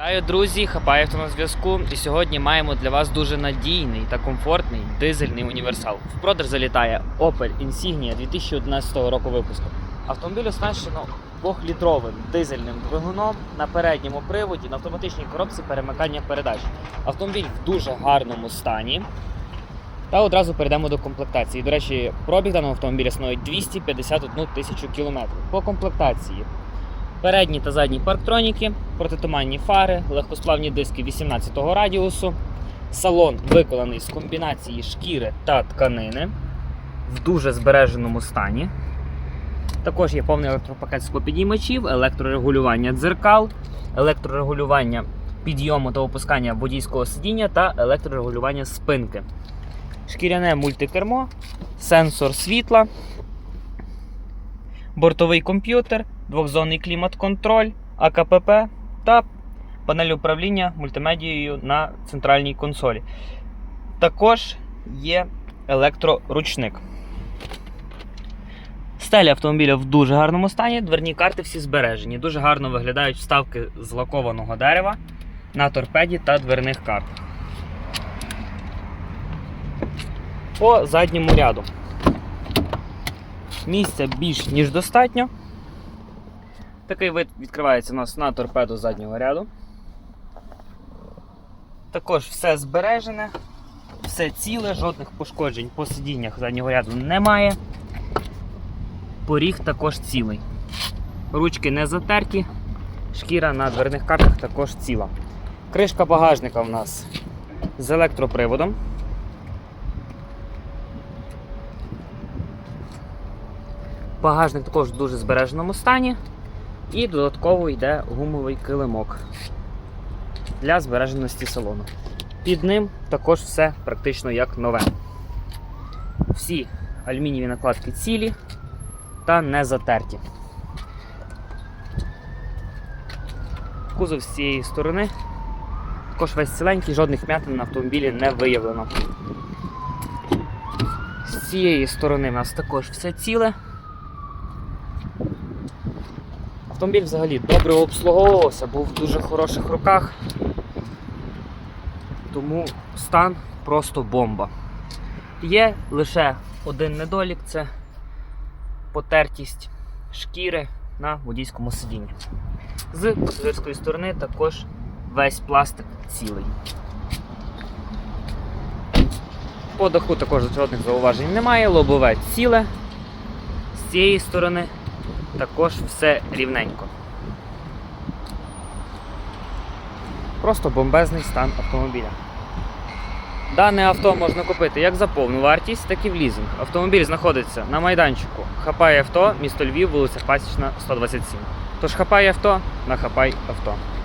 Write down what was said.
Вітаю, друзі! Хапаєвто на зв'язку. І сьогодні маємо для вас дуже надійний та комфортний дизельний універсал. В продаж залітає Opel Insignia 2011 року випуску. Автомобіль оснащено 2-літровим дизельним двигуном на передньому приводі на автоматичній коробці перемикання передач. Автомобіль в дуже гарному стані. Та одразу перейдемо до комплектації. До речі, пробіг даного автомобіля становить 251 тисячу кілометрів. По комплектації Передні та задні парктроніки, протитуманні фари, легкосплавні диски 18-го радіусу. Салон виконаний з комбінації шкіри та тканини в дуже збереженому стані. Також є повний електропакет склопідіймачів, електрорегулювання дзеркал, електрорегулювання підйому та опускання водійського сидіння та електрорегулювання спинки. Шкіряне мультикермо, сенсор світла, бортовий комп'ютер, двохзонний клімат-контроль, АКПП та панель управління мультимедією на центральній консолі. Також є електроручник. Стеля автомобіля в дуже гарному стані, дверні карти всі збережені. Дуже гарно виглядають вставки з лакованого дерева на торпеді та дверних картах. По задньому ряду. Місця більш ніж достатньо. Такий вид відкривається у нас на торпеду заднього ряду. Також все збережене, все ціле, жодних пошкоджень по сидіннях заднього ряду немає. Поріг також цілий. Ручки не затерті, шкіра на дверних картах також ціла. Кришка багажника у нас з електроприводом. Багажник також в дуже збереженому стані. І додатково йде гумовий килимок для збереженості салону. Під ним також все практично як нове. Всі алюмінієві накладки цілі та не затерті. Кузов з цієї сторони також весь ціленький, жодних м'ятин на автомобілі не виявлено. З цієї сторони в нас також все ціле. Автомобіль взагалі добре обслуговувався, був в дуже хороших руках. Тому стан просто бомба. Є лише один недолік це потертість шкіри на водійському сидінні. З пасажирської сторони також весь пластик цілий. По даху також жодних зауважень немає, лобове ціле. З цієї сторони також все рівненько. Просто бомбезний стан автомобіля. Дане авто можна купити як за повну вартість, так і в лізинг. Автомобіль знаходиться на майданчику Хапай авто, місто Львів, вулиця Пасічна, 127. Тож хапай авто на хапай авто.